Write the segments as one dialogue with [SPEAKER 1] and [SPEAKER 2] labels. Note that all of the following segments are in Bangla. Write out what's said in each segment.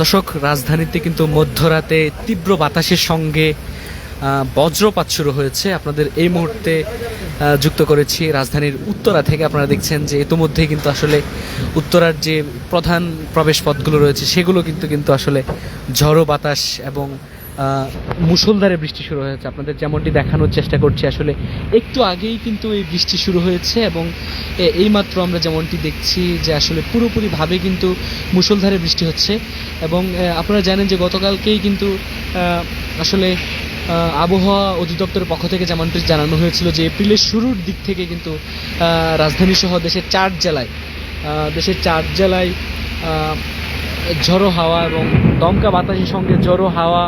[SPEAKER 1] দর্শক, রাজধানীতে কিন্তু মধ্যরাতে তীব্র বাতাসের সঙ্গে বজ্রপাত শুরু হয়েছে। আপনাদের এই মুহূর্তে যুক্ত করেছি রাজধানীর উত্তরা থেকে। আপনারা দেখছেন যে ইতোমধ্যে কিন্তু আসলে উত্তরার যে প্রধান প্রবেশ পথগুলো রয়েছে, সেগুলো কিন্তু কিন্তু আসলে ঝড়ো বাতাস এবং আহ, মুষলধারে বৃষ্টি শুরু হয়েছে। আপনাদের যেমনটি দেখানোর চেষ্টা করছি আসলে একটু আগেই কিন্তু এই বৃষ্টি শুরু হয়েছে এবং এ- এইমাত্র আমরা যেমনটি দেখছি যে আসলে পুরোপুরিভাবে কিন্তু মুষলধারে বৃষ্টি হচ্ছে এবং আপনারা জানেন যে গতকালকেই কিন্তু আসলে আবহাওয়া অধিদপ্তরের পক্ষ থেকে যেমনটি জানানো হয়েছিল যে এপ্রিলের শুরুর দিক থেকে কিন্তু রাজধানী সহ দেশের চার জেলায় দেশের চার জেলায় ঝড়ো হাওয়া এবং দমকা বাতাসের সঙ্গে ঝড়ো হাওয়া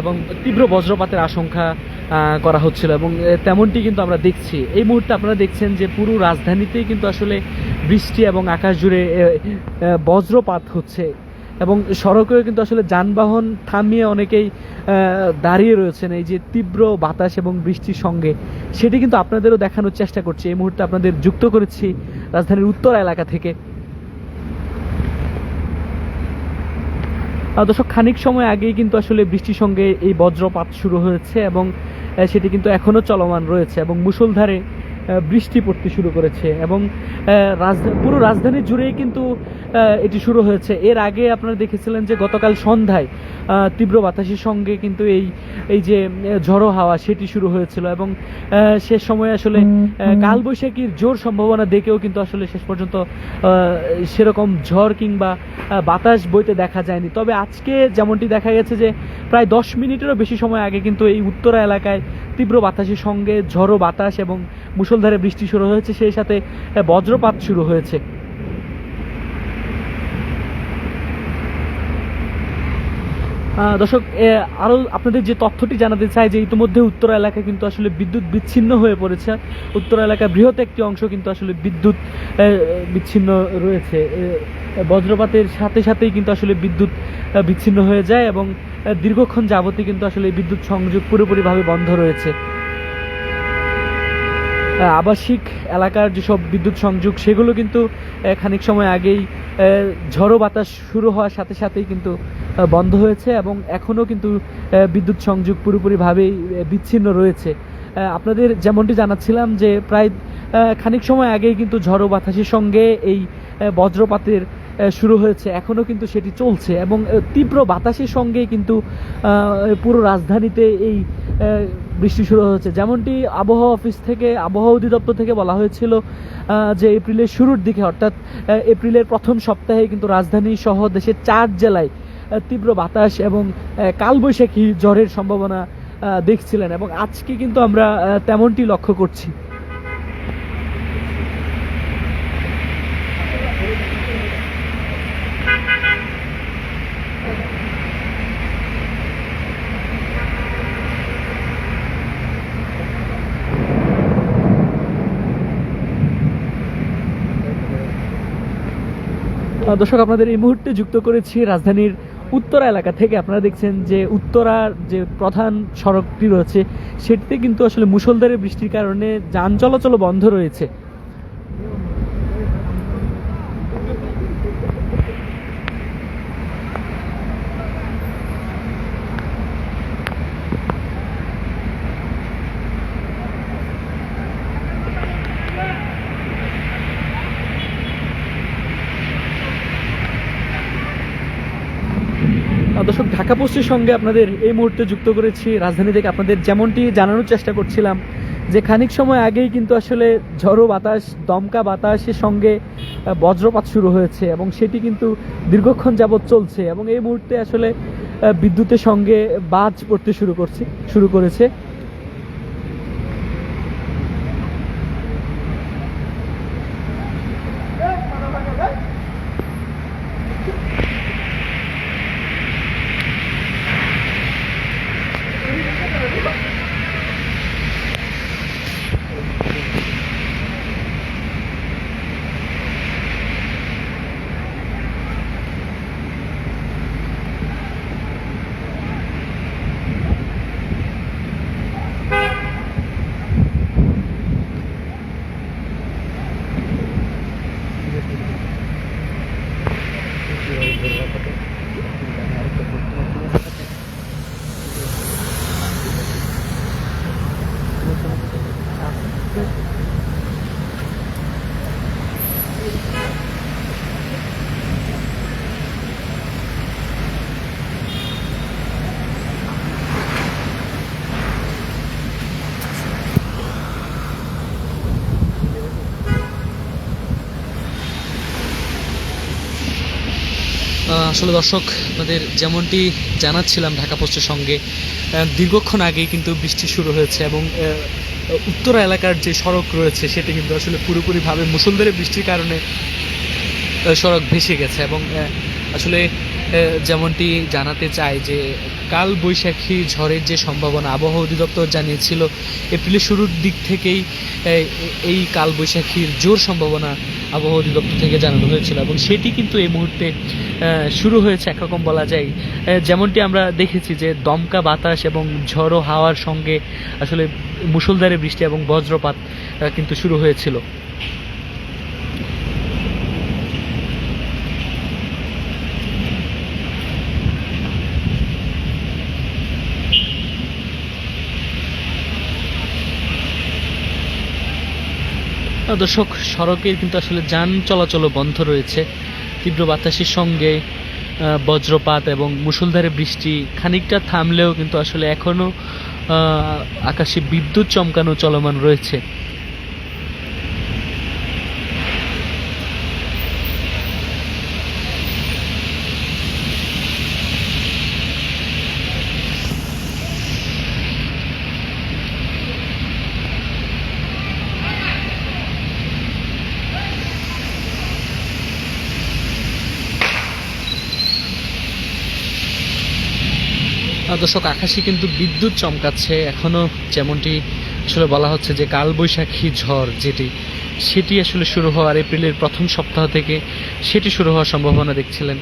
[SPEAKER 1] এবং তীব্র বজ্রপাতের আশঙ্কা করা হচ্ছিল এবং তেমনটি কিন্তু আমরা দেখছি। এই মুহূর্তে আপনারা দেখছেন যে পুরো রাজধানীতেই কিন্তু আসলে বৃষ্টি এবং আকাশ জুড়ে বজ্রপাত হচ্ছে এবং সড়কেও কিন্তু আসলে যানবাহন থামিয়ে অনেকেই দাঁড়িয়ে রয়েছেন। এই যে তীব্র বাতাস এবং বৃষ্টির সঙ্গে সেটি কিন্তু আপনাদেরও দেখানোর চেষ্টা করছি। এই মুহূর্তে আপনাদের যুক্ত করেছি রাজধানীর উত্তর এলাকা থেকে দর্শক খানিক সময় আগেই কিন্তু আসলে বৃষ্টির সঙ্গে এই বজ্রপাত শুরু হয়েছে এবং সেটি কিন্তু এখনও চলমান রয়েছে এবং মুষলধারে আহ, বৃষ্টি পড়তে শুরু করেছে এবং পুরো রাজধানী জুড়েই কিন্তু এটি শুরু হয়েছে। এর আগে আপনারা দেখেছিলেন যে গতকাল সন্ধ্যায় তীব্র বাতাসের সঙ্গে কিন্তু এই এই যে ঝড়ো হাওয়া সেটি শুরু হয়েছিল এবং শেষ সময় আসলে কালবৈশাখীর জোর সম্ভাবনা দেখেও কিন্তু আসলে শেষ পর্যন্ত সেরকম ঝড় কিংবা বাতাস বইতে দেখা যায়নি। তবে আজকে যেমনটি দেখা গেছে যে প্রায় দশ মিনিটেরও বেশি সময় আগে কিন্তু এই উত্তরা এলাকায় তীব্র বাতাসের সঙ্গে ঝড়ো বাতাস এবং মুষলধারে বৃষ্টি শুরু হয়েছে, সেই সাথে বজ্রপাত শুরু হয়েছে। দর্শক আরও আপনাদের যে তথ্যটি জানাতে চাই যে ইতিমধ্যে উত্তর এলাকা কিন্তু আসলে বিদ্যুৎ বিচ্ছিন্ন হয়ে পড়েছে। উত্তর এলাকার বৃহৎ একটি অংশ কিন্তু আসলে বিদ্যুৎ বিচ্ছিন্ন রয়েছে। বজ্রপাতের সাথে সাথেই কিন্তু আসলে বিদ্যুৎ বিচ্ছিন্ন হয়ে যায় এবং দীর্ঘক্ষণ যাবতই কিন্তু আসলে বিদ্যুৎ সংযোগ পুরোপুরিভাবে বন্ধ রয়েছে। আবাসিক এলাকার যেসব বিদ্যুৎ সংযোগ, সেগুলো কিন্তু খানিক সময় আগেই ঝড়ো বাতাস শুরু হওয়ার সাথে সাথেই কিন্তু বন্ধ হয়েছে এবং এখনও কিন্তু বিদ্যুৎ সংযোগ পুরোপুরিভাবেই বিচ্ছিন্ন রয়েছে। আপনাদের যেমনটি জানাচ্ছিলাম যে প্রায় খানিক সময় আগেই কিন্তু ঝড়ো বাতাসের সঙ্গে এই বজ্রপাতের শুরু হয়েছে। এখনও কিন্তু সেটি চলছে এবং তীব্র বাতাসের সঙ্গেই কিন্তু পুরো রাজধানীতে এই বৃষ্টি শুরু হয়েছে। যেমনটি আবহাওয়া অফিস থেকে, আবহাওয়া অধিদপ্তর থেকে বলা হয়েছিল যে এপ্রিলের শুরুর দিকে অর্থাৎ এপ্রিলের প্রথম সপ্তাহে কিন্তু রাজধানী সহ দেশের চার জেলায় তীব্র বাতাস এবং কালবৈশাখী ঝড়ের সম্ভাবনা দেখছিলেন এবং আজকে কিন্তু আমরা তেমনটি লক্ষ্য করছি। দর্শক, আপনাদের এই মুহূর্তে যুক্ত করেছি রাজধানীর উত্তরা এলাকা থেকে আপনারা দেখছেন যে উত্তরার যে প্রধান সড়কটি রয়েছে, সেটিতে কিন্তু আসলে মুসলধারে বৃষ্টির কারণে যান চলাচল বন্ধ রয়েছে। দর্শক, ঢাকা পোস্টের সঙ্গে আপনাদের এই মুহূর্তে যুক্ত করেছি। রাজধানী থেকে আপনাদের যেমনটি জানানোর চেষ্টা করছিলাম, যে খানিক সময় আগেই কিন্তু আসলে ঝড়ো বাতাস, দমকা বাতাসের সঙ্গে বজ্রপাত শুরু হয়েছে এবং সেটি কিন্তু দীর্ঘক্ষণ যাবৎ চলছে এবং এই মুহূর্তে আসলে বিদ্যুতের সঙ্গে বাজ পড়তে শুরু করছে, শুরু করেছে। আসলে দর্শক, আপনাদের যেমনটি জানাচ্ছিলাম ঢাকা পোস্টের সঙ্গে দীর্ঘক্ষণ আগেই কিন্তু বৃষ্টি শুরু হয়েছে এবং উত্তরা এলাকার যে সড়ক রয়েছে, সেটি কিন্তু আসলে পুরোপুরিভাবে মুসলধারে বৃষ্টির কারণে সড়ক ভেসে গেছে এবং আসলে যেমনটি জানাতে চাই যে কাল বৈশাখী ঝড়ের যে সম্ভাবনা আবহাওয়া অধিদপ্তর জানিয়েছিল, এপ্রিলের শুরুর দিক থেকেই এই কাল বৈশাখীর জোর সম্ভাবনা আবহাওয়া অধিদপ্তর থেকে জানানো হয়েছিল এবং সেটি কিন্তু এই মুহূর্তে শুরু হয়েছে একরকম বলা যায়। যেমনটি আমরা দেখেছি যে দমকা বাতাস এবং ঝড়ো হাওয়ার সঙ্গে আসলে মুসলধারে বৃষ্টি এবং বজ্রপাত কিন্তু শুরু হয়েছিল। দর্শক, সড়কের কিন্তু আসলে যান চলাচলও বন্ধ রয়েছে। তীব্র বাতাসের সঙ্গে বজ্রপাত এবং মুসলধারে বৃষ্টি খানিকটা থামলেও কিন্তু আসলে এখনও আকাশে বিদ্যুৎ চমকানো চলমান রয়েছে। দর্শক আকাশে কিন্তু বিদ্যুৎ চমকাচ্ছে। এখনও যেমনটি আসলে বলা হচ্ছে যে কালবৈশাখী ঝড় যেটি সেটি আসলে শুরু হওয়ার এপ্রিলের প্রথম সপ্তাহ থেকে সেটি শুরু হওয়ার সম্ভাবনা দেখছিলেন।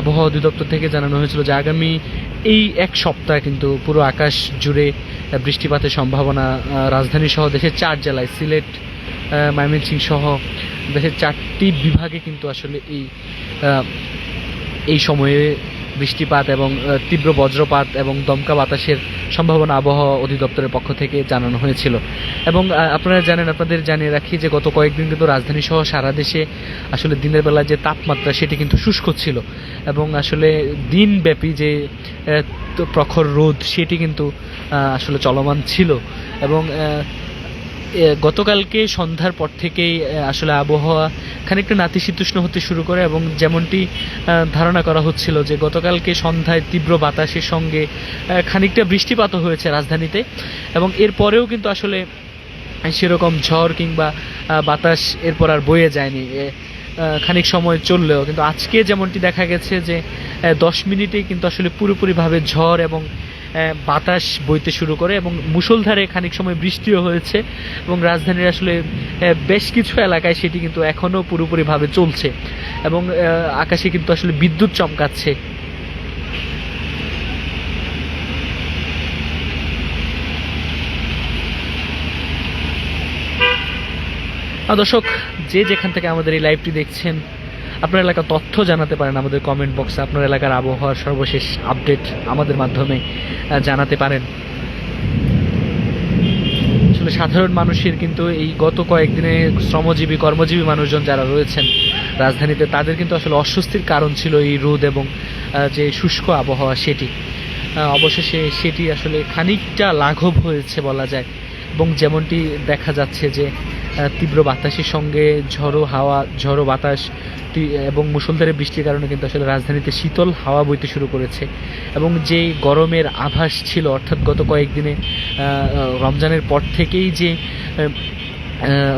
[SPEAKER 1] আবহাওয়া অধিদপ্তর থেকে জানানো হয়েছিল যে আগামী এই এক সপ্তাহ কিন্তু পুরো আকাশ জুড়ে বৃষ্টিপাতের সম্ভাবনা রাজধানী সহ দেশের চার জেলায় সিলেট আহ, ময়মনসিংহ সহ দেশের চারটি বিভাগে কিন্তু আসলে এই এই সময়ে বৃষ্টিপাত এবং তীব্র বজ্রপাত এবং দমকা বাতাসের সম্ভাবনা আবহাওয়া অধিদপ্তরের পক্ষ থেকে জানানো হয়েছিল। এবং আপনারা জানেন, আপনাদের জানিয়ে রাখি যে গত কয়েকদিন কিন্তু রাজধানী সহ সারা দেশে আসলে দিনের বেলা যে তাপমাত্রা সেটি কিন্তু শুষ্ক ছিল। এবং আসলে দিনব্যাপী যে প্রখর রোদ সেটি কিন্তু আসলে চলমান ছিল। এবং গতকালকে সন্ধ্যার পর থেকেই আসলে আবহাওয়া খানিকটা নাতিশীতোষ্ণ হতে শুরু করে এবং যেমনটি ধারণা করা হচ্ছিল যে গতকালকে সন্ধ্যায় তীব্র বাতাসের সঙ্গে খানিকটা বৃষ্টিপাত হয়েছে রাজধানীতে এবং এরপরেও কিন্তু আসলে সেরকম ঝড় কিংবা বাতাস এরপর আর বয়ে যায়নি। খানিক সময় চললেও। কিন্তু আজকে যেমনটি দেখা গেছে যে দশ মিনিটেই কিন্তু আসলে পুরোপুরিভাবে ঝড় এবং বাতাস বইতে শুরু করে এবং মুষলধারে খানিক সময় বৃষ্টিও হয়েছে এবং রাজধানীর আসলে বেশ কিছু এলাকায় সেটি কিন্তু এখনও পুরোপুরিভাবে চলছে এবং আকাশে কিন্তু আসলে বিদ্যুৎ চমকাচ্ছে। দর্শক, যে যেখান থেকে আমাদের এই লাইভটি দেখছেন আপনার এলাকার তথ্য জানাতে পারেন আমাদের কমেন্ট বক্সে আপনার এলাকার আবহাওয়ার সর্বশেষ আপডেট আমাদের মাধ্যমে জানাতে পারেন। আসলে সাধারণ মানুষের কিন্তু এই গত কয়েকদিনে শ্রমজীবী, কর্মজীবী মানুষজন যারা রয়েছেন রাজধানীতে, তাদের কিন্তু আসলে অস্বস্তির কারণ ছিল এই রোদ এবং যে শুষ্ক আবহাওয়া সেটি। অবশেষে সেটি আসলে খানিকটা লাঘব হয়েছে বলা যায়। এবং যেমনটি দেখা যাচ্ছে যে তীব্র বাতাসের সঙ্গে, ঝড়ো হাওয়া, ঝড়ো বাতাস এবং মুষলধারে বৃষ্টির কারণে কিন্তু আসলে রাজধানীতে শীতল হাওয়া বইতে শুরু করেছে। এবং যে গরমের আভাস ছিল, অর্থাৎ গত কয়েকদিনে রমজানের পর থেকেই যে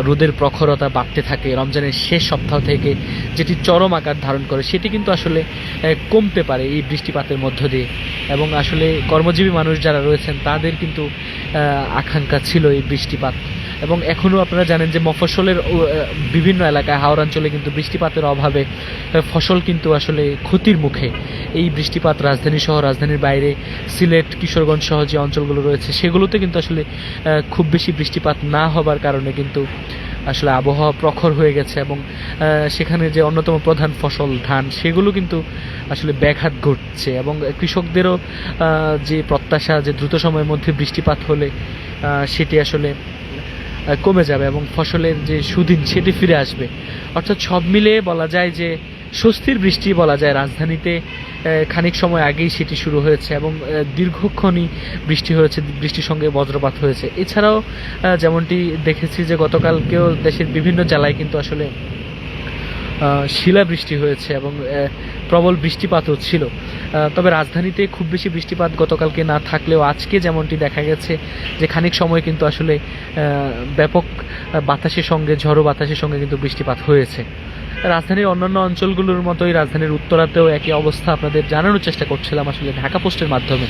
[SPEAKER 1] রোদের প্রখরতা বাড়তে থাকে, রমজানের শেষ সপ্তাহ থেকে যেটি চরম আকার ধারণ করে, সেটি কিন্তু আসলে কমতে পারে এই বৃষ্টিপাতের মধ্য দিয়ে। এবং আসলে কর্মজীবী মানুষ যারা রয়েছেন, তাদের কিন্তু আকাঙ্ক্ষা ছিল এই বৃষ্টিপাত। এবং এখনও আপনারা জানেন যে মফস্বলের ও, বিভিন্ন এলাকায় হাওড়াঞ্চলে কিন্তু বৃষ্টিপাতের অভাবে ফসল কিন্তু আসলে ক্ষতির মুখে। এই বৃষ্টিপাত রাজধানী সহ রাজধানীর বাইরে সিলেট কিশোরগঞ্জ সহ যে অঞ্চলগুলো রয়েছে সেগুলোতে কিন্তু আসলে খুব বেশি বৃষ্টিপাত না হবার কারণে কিন্তু আসলে আবহাওয়া প্রখর হয়ে গেছে এবং সেখানে যে অন্যতম প্রধান ফসল ধান সেগুলো কিন্তু আসলে ব্যাঘাত ঘটছে এবং কৃষকদেরও যে প্রত্যাশা যে দ্রুত সময়ের মধ্যে বৃষ্টিপাত হলে সেটি আসলে কমে যাবে এবং ফসলের যে সুদিন সেটি ফিরে আসবে। অর্থাৎ সব মিলিয়ে বলা যায় যে স্বস্তির বৃষ্টি বলা যায়। রাজধানীতে খানিক সময় আগেই সেটি শুরু হয়েছে এবং দীর্ঘক্ষণই বৃষ্টি হয়েছে বৃষ্টির সঙ্গে বজ্রপাত হয়েছে। এছাড়াও যেমনটি দেখেছি যে গতকালকেও দেশের বিভিন্ন জেলায় কিন্তু আসলে আহ, শিলাবৃষ্টি হয়েছে এবং প্রবল বৃষ্টিপাতও ছিল। তবে রাজধানীতে খুব বেশি বৃষ্টিপাত গতকালকে না থাকলেও আজকে যেমনটি দেখা গেছে যে খানিক সময় কিন্তু আসলে ব্যাপক বাতাসের সঙ্গে, ঝড়ো বাতাসের সঙ্গে কিন্তু বৃষ্টিপাত হয়েছে। রাজধানীর অন্যান্য অঞ্চলগুলোর মতোই রাজধানীর উত্তরাতেও একই অবস্থা আপনাদের জানানোর চেষ্টা করছিলাম আসলে ঢাকা পোস্টের মাধ্যমে।